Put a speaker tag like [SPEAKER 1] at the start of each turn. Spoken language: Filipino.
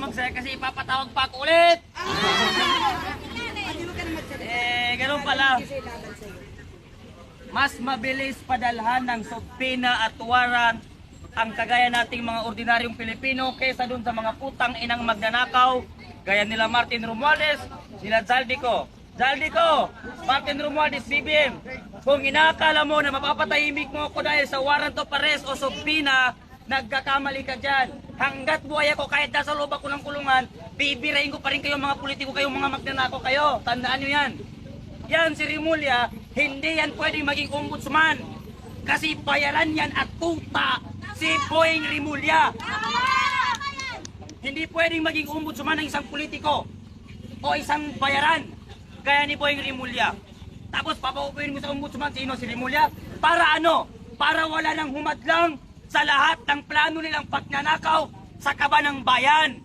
[SPEAKER 1] kasi ipapatawag pa ako ulit. Eh, ganun pala. Mas mabilis padalhan ng subpina at warrant ang kagaya nating mga ordinaryong Pilipino kaysa dun sa mga putang inang magnanakaw gaya nila Martin Romualdez, nila Zaldico. Zaldico, Martin Romualdez, BBM, kung inaakala mo na mapapatahimik mo ako dahil sa warrant of arrest o subpina, nagkakamali ka dyan. Hanggat buhay ako, kahit nasa loob ako ng kulungan, bibirain ko pa rin kayo mga politiko, kayong mga magnanakaw kayo. Tandaan nyo yan. Yan si Rimulya, hindi yan pwedeng maging ombudsman. Kasi bayaran yan at tuta si Boying Rimulya. Hindi pwedeng maging ombudsman ng isang politiko o isang bayaran gaya ni Boying Rimulya. Tapos papaupuin mo sa ombudsman sino si Rimulya? Para ano? Para wala nang humadlang sa lahat ng plano nilang pagnanakaw sa kaba ng bayan.